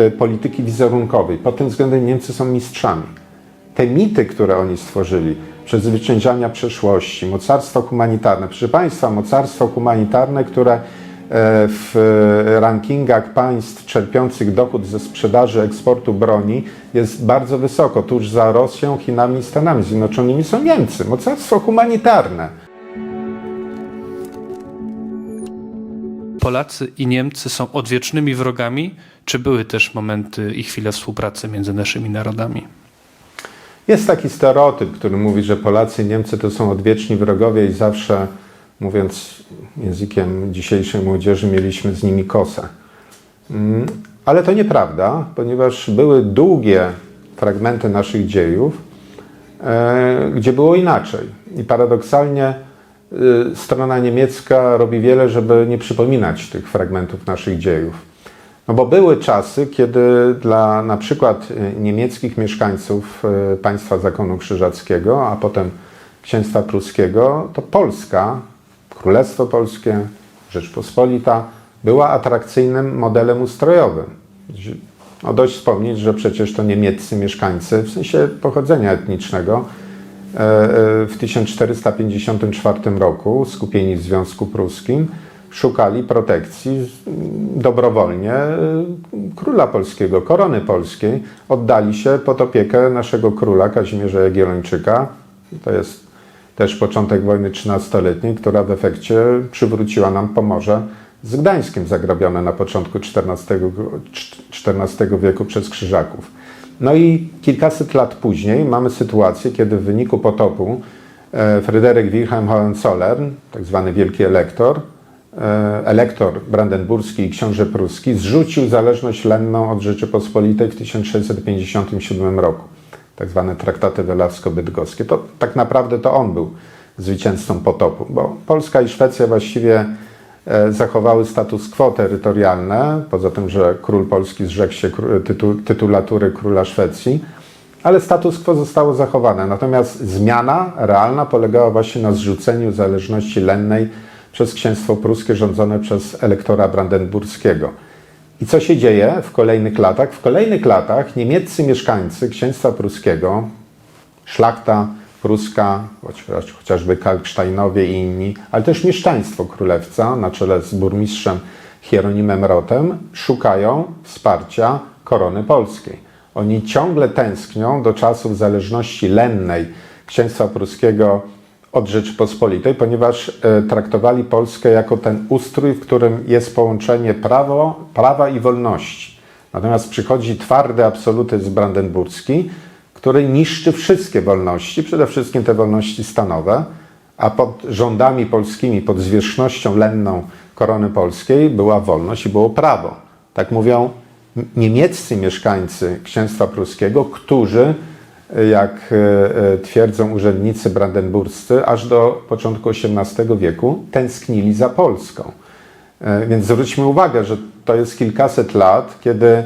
e, polityki wizerunkowej. Pod tym względem Niemcy są mistrzami. Te mity, które oni stworzyli, przezwyciężania przeszłości, mocarstwo humanitarne. Proszę Państwa, mocarstwo humanitarne, które e, w rankingach państw czerpiących dochód ze sprzedaży eksportu broni jest bardzo wysoko. Tuż za Rosją, Chinami i Stanami Zjednoczonymi są Niemcy. Mocarstwo humanitarne. Polacy i Niemcy są odwiecznymi wrogami, czy były też momenty i chwile współpracy między naszymi narodami? Jest taki stereotyp, który mówi, że Polacy i Niemcy to są odwieczni wrogowie i zawsze, mówiąc językiem dzisiejszej młodzieży, mieliśmy z nimi kosę. Mm, Ale to nieprawda, ponieważ były długie fragmenty naszych dziejów, e, gdzie było inaczej. I paradoksalnie strona niemiecka robi wiele, żeby nie przypominać tych fragmentów naszych dziejów. No bo były czasy, kiedy dla na przykład y, niemieckich mieszkańców y, państwa zakonu krzyżackiego, a potem księstwa pruskiego, to Polska, Królestwo Polskie, Rzeczpospolita była atrakcyjnym modelem ustrojowym. No dość wspomnieć, że przecież to niemieccy mieszkańcy, w sensie pochodzenia etnicznego, w 1454 roku, skupieni w Związku Pruskim, szukali protekcji z- dobrowolnie e, króla polskiego, korony polskiej. Oddali się pod opiekę naszego króla Kazimierza Jagiellończyka. To jest też początek wojny trzynastoletniej, która w efekcie przywróciła nam Pomorze z Gdańskiem zagrabione na początku XIV, XIV wieku przez Krzyżaków. No i kilkaset lat później mamy sytuację, kiedy w wyniku potopu e, Fryderyk Wilhelm Hohenzollern, tak zwany wielki elektor, e, elektor brandenburski i książę pruski, zrzucił zależność lenną od Rzeczypospolitej w 1657 roku. Tak zwane traktaty welawsko-bydgoskie. To tak naprawdę to on był zwycięzcą potopu, bo Polska i Szwecja właściwie zachowały status quo terytorialne, poza tym, że król polski zrzekł się tytulatury króla Szwecji, ale status quo zostało zachowane. Natomiast zmiana realna polegała właśnie na zrzuceniu zależności lennej przez księstwo pruskie rządzone przez elektora brandenburskiego. I co się dzieje w kolejnych latach? W kolejnych latach niemieccy mieszkańcy księstwa pruskiego, szlachta pruska, chociaż, chociażby Kalksteinowie i inni, ale też mieszczaństwo królewca na czele z burmistrzem Hieronimem Rotem szukają wsparcia korony polskiej. Oni ciągle tęsknią do czasów zależności lennej księstwa pruskiego od Rzeczypospolitej, ponieważ e, traktowali Polskę jako ten ustrój, w którym jest połączenie prawo, prawa i wolności. Natomiast przychodzi twardy absolutyzm brandenburski, który niszczy wszystkie wolności, przede wszystkim te wolności stanowe, a pod rządami polskimi, pod zwierzchnością lenną korony polskiej była wolność i było prawo. Tak mówią niemieccy mieszkańcy księstwa pruskiego, którzy, e, jak e, e, twierdzą urzędnicy brandenburscy, aż do początku XVIII wieku tęsknili za Polską. Więc zwróćmy uwagę, że to jest kilkaset lat, kiedy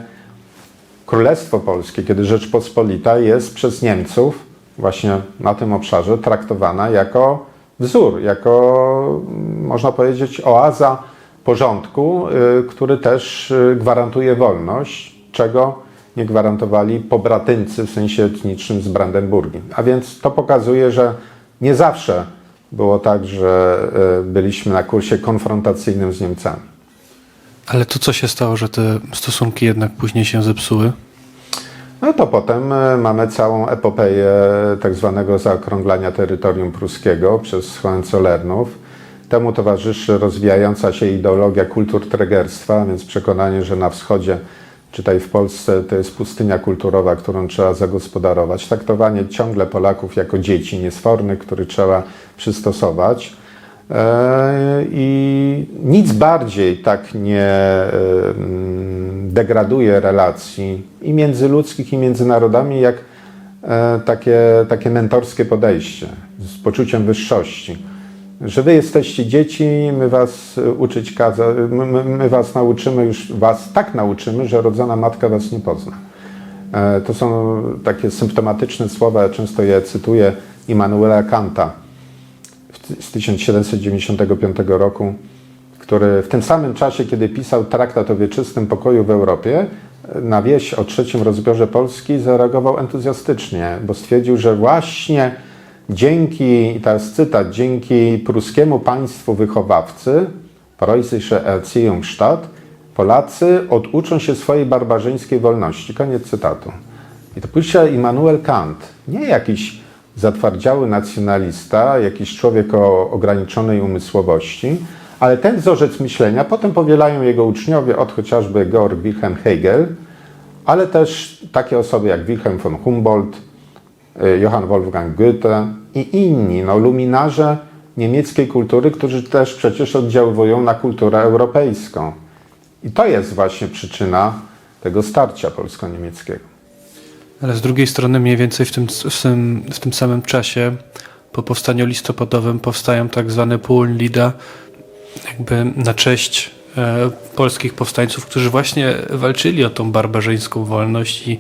Królestwo Polskie, kiedy Rzeczpospolita jest przez Niemców właśnie na tym obszarze traktowana jako wzór, jako mm, można powiedzieć oaza porządku, y, który też y, gwarantuje wolność, czego nie gwarantowali pobratyńcy w sensie etnicznym z Brandenburgii. A więc to pokazuje, że nie zawsze było tak, że y, byliśmy na kursie konfrontacyjnym z Niemcami. Ale to co się stało, że te stosunki jednak później się zepsuły? No to potem e, mamy całą epopeję tak zwanego zaokrąglania terytorium pruskiego przez Hohenzollernów. Temu towarzyszy rozwijająca się ideologia kulturtregerstwa, więc przekonanie, że na wschodzie, czytaj w Polsce, to jest pustynia kulturowa, którą trzeba zagospodarować. Traktowanie ciągle Polaków jako dzieci niesfornych, których trzeba przystosować. E, I nic bardziej tak nie e, degraduje relacji i międzyludzkich, i między narodami, jak e, takie, takie mentorskie podejście z poczuciem wyższości. Że wy jesteście dzieci, my was uczyć kadza, my, my, was nauczymy, już was tak nauczymy, że rodzona matka was nie pozna. E, To są takie symptomatyczne słowa, ja często je cytuję Immanuela Kanta z 1795 roku, który w tym samym czasie, kiedy pisał traktat o wieczystym pokoju w Europie, na wieś o trzecim rozbiorze Polski zareagował entuzjastycznie, bo stwierdził, że właśnie dzięki, teraz cytat, dzięki pruskiemu państwu wychowawcy, preußische Erziehungsstaat, Polacy oduczą się swojej barbarzyńskiej wolności. Koniec cytatu. I to pisze Immanuel Kant, nie jakiś zatwardziały nacjonalista, jakiś człowiek o ograniczonej umysłowości, ale ten wzorzec myślenia potem powielają jego uczniowie, od chociażby Georg Wilhelm Hegel, ale też takie osoby jak Wilhelm von Humboldt, y, Johann Wolfgang Goethe i inni, no, luminarze niemieckiej kultury, którzy też przecież oddziaływują na kulturę europejską. I to jest właśnie przyczyna tego starcia polsko-niemieckiego. Ale z drugiej strony mniej więcej w tym, w tym, w tym samym czasie po powstaniu listopadowym powstają tak zwane Polenlieder, jakby na cześć e, polskich powstańców, którzy właśnie walczyli o tą barbarzyńską wolność i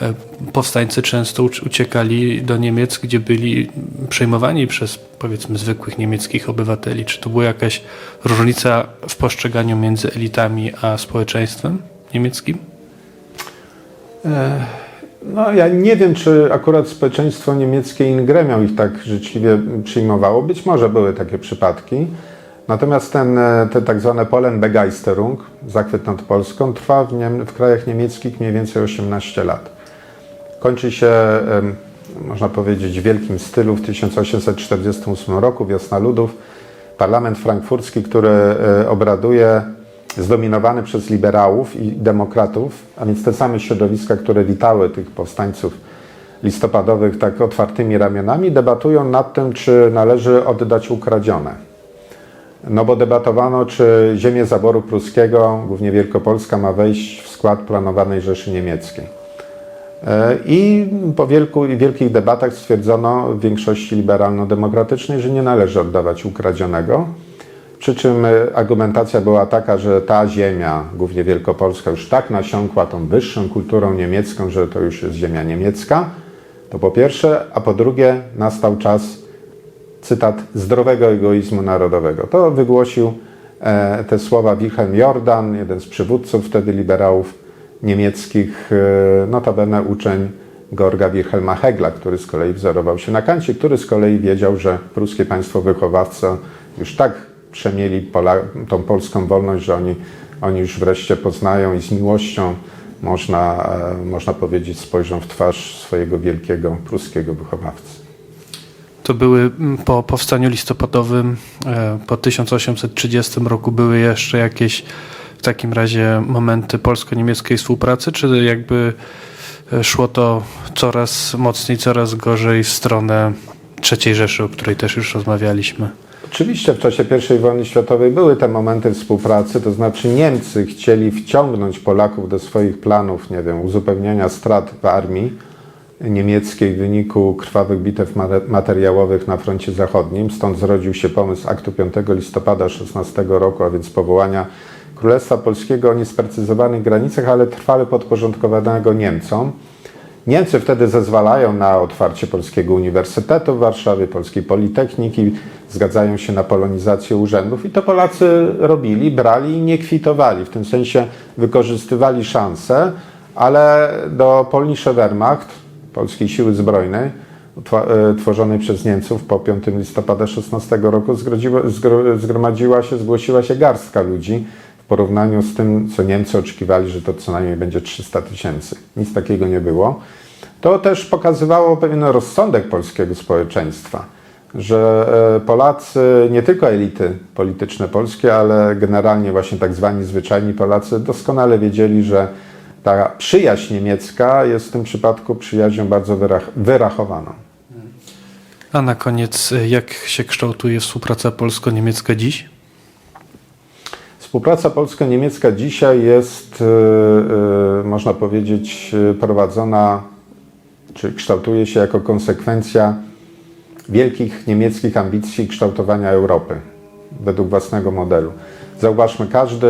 e, powstańcy często uc- uciekali do Niemiec, gdzie byli przejmowani przez powiedzmy zwykłych niemieckich obywateli. Czy to była jakaś różnica w postrzeganiu między elitami a społeczeństwem niemieckim? No, ja nie wiem, czy akurat społeczeństwo niemieckie in gremium ich tak życzliwie przyjmowało. Być może były takie przypadki. Natomiast ten, e, te tak zwane Polenbegeisterung, zachwyt nad Polską, trwa w, w krajach niemieckich mniej więcej 18 lat. Kończy się, można powiedzieć, w wielkim stylu w 1848 roku, Wiosna Ludów. Parlament frankfurski, który e, obraduje, zdominowany przez liberałów i demokratów, a więc te same środowiska, które witały tych powstańców listopadowych tak otwartymi ramionami, debatują nad tym, czy należy oddać ukradzione. No bo debatowano, czy ziemię zaboru pruskiego, głównie Wielkopolska, ma wejść w skład planowanej Rzeszy Niemieckiej. E, I po wielku, wielkich debatach stwierdzono w większości liberalno-demokratycznej, że nie należy oddawać ukradzionego. Przy czym e, argumentacja była taka, że ta ziemia, głównie Wielkopolska, już tak nasiąkła tą wyższą kulturą niemiecką, że to już jest ziemia niemiecka. To po pierwsze, a po drugie nastał czas cytat zdrowego egoizmu narodowego. To wygłosił e, te słowa Wilhelm Jordan, jeden z przywódców wtedy liberałów niemieckich, e, notabene uczeń Georga Wilhelma Hegla, który z kolei wzorował się na Kancie, który z kolei wiedział, że pruskie państwo wychowawca już tak przemieli Pola, tą polską wolność, że oni, oni już wreszcie poznają i z miłością można, e, można powiedzieć, spojrzą w twarz swojego wielkiego pruskiego wychowawcy. To były mm, po powstaniu listopadowym, e, po 1830 roku były jeszcze jakieś w takim razie momenty polsko-niemieckiej współpracy, czy jakby e, szło to coraz mocniej, coraz gorzej w stronę III Rzeszy, o której też już rozmawialiśmy? Oczywiście w czasie I wojny światowej były te momenty współpracy, to znaczy Niemcy chcieli wciągnąć Polaków do swoich planów, nie wiem, uzupełniania strat w armii niemieckiej w wyniku krwawych bitew mate- materiałowych na froncie zachodnim. Stąd zrodził się pomysł aktu 5 listopada 16 roku, a więc powołania Królestwa Polskiego o niesprecyzowanych granicach, ale trwale podporządkowanego Niemcom. Niemcy wtedy zezwalają na otwarcie Polskiego Uniwersytetu w Warszawie, Polskiej Politechniki, zgadzają się na polonizację urzędów i to Polacy robili, brali i nie kwitowali. W tym sensie wykorzystywali szanse, ale do Polnische Wehrmacht, Polskiej Siły Zbrojnej, e, tworzonej przez Niemców po 5 listopada 16 roku, zgromadziła się, zgłosiła się garstka ludzi porównaniu z tym, co Niemcy oczekiwali, że to co najmniej będzie 300 tysięcy. Nic takiego nie było. To też pokazywało pewien rozsądek polskiego społeczeństwa, że e, Polacy, nie tylko elity polityczne polskie, ale generalnie właśnie tak zwani zwyczajni Polacy doskonale wiedzieli, że ta przyjaźń niemiecka jest w tym przypadku przyjaźnią bardzo wyrach- wyrachowaną. A na koniec, e, jak się kształtuje współpraca polsko-niemiecka dziś? Współpraca polsko-niemiecka dzisiaj jest, e, e, można powiedzieć, e, prowadzona, czy kształtuje się jako konsekwencja wielkich niemieckich ambicji kształtowania Europy według własnego modelu. Zauważmy, każdy,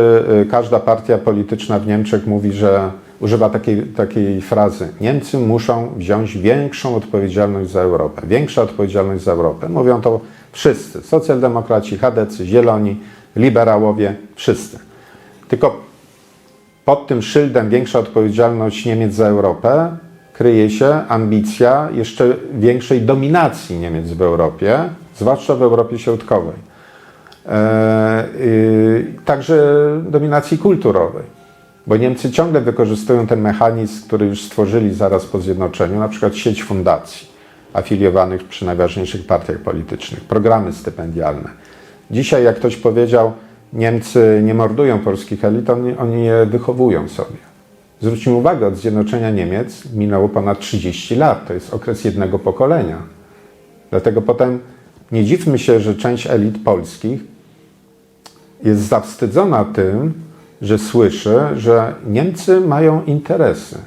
każda partia polityczna w Niemczech mówi, że używa takiej, takiej frazy: Niemcy muszą wziąć większą odpowiedzialność za Europę. Większa odpowiedzialność za Europę. Mówią to wszyscy: socjaldemokraci, chadecy, zieloni, liberałowie, wszyscy. Tylko pod tym szyldem większa odpowiedzialność Niemiec za Europę kryje się ambicja jeszcze większej dominacji Niemiec w Europie, zwłaszcza w Europie Środkowej. E, także dominacji kulturowej. Bo Niemcy ciągle wykorzystują ten mechanizm, który już stworzyli zaraz po zjednoczeniu, na przykład sieć fundacji afiliowanych przy najważniejszych partiach politycznych, programy stypendialne. Dzisiaj, jak ktoś powiedział, Niemcy nie mordują polskich elit, oni, oni je wychowują sobie. Zwróćmy uwagę, od zjednoczenia Niemiec minęło ponad 30 lat. To jest okres jednego pokolenia. Dlatego potem nie dziwmy się, że część elit polskich jest zawstydzona tym, że słyszy, że Niemcy mają interesy,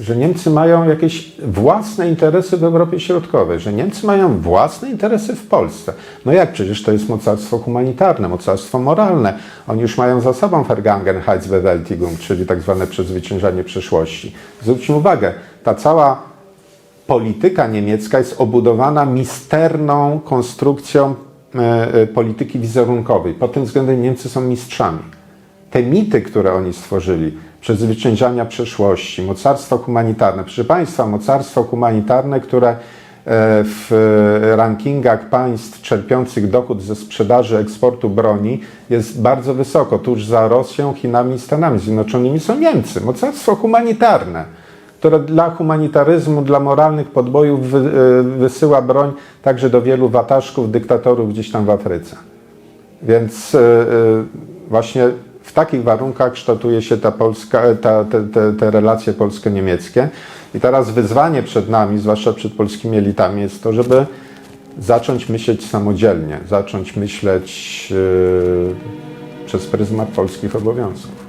że Niemcy mają jakieś własne interesy w Europie Środkowej, że Niemcy mają własne interesy w Polsce. No jak przecież to jest mocarstwo humanitarne, mocarstwo moralne. Oni już mają za sobą Vergangenheitsbewältigung, czyli tak zwane przezwyciężanie przeszłości. Zwróćmy uwagę, ta cała polityka niemiecka jest obudowana misterną konstrukcją e, e, polityki wizerunkowej. Pod tym względem Niemcy są mistrzami. Te mity, które oni stworzyli, przezwyciężania przeszłości, mocarstwo humanitarne. Proszę Państwa, mocarstwo humanitarne, które e, w rankingach państw czerpiących dochód ze sprzedaży eksportu broni jest bardzo wysoko. Tuż za Rosją, Chinami i Stanami Zjednoczonymi są Niemcy. Mocarstwo humanitarne które dla humanitaryzmu, dla moralnych podbojów y, wysyła broń także do wielu wataszków, dyktatorów gdzieś tam w Afryce. Więc y, właśnie w takich warunkach kształtuje się ta polska, ta, te, te, te relacje polsko-niemieckie. I teraz wyzwanie przed nami, zwłaszcza przed polskimi elitami, jest to, żeby zacząć myśleć samodzielnie, zacząć myśleć przez pryzmat polskich obowiązków.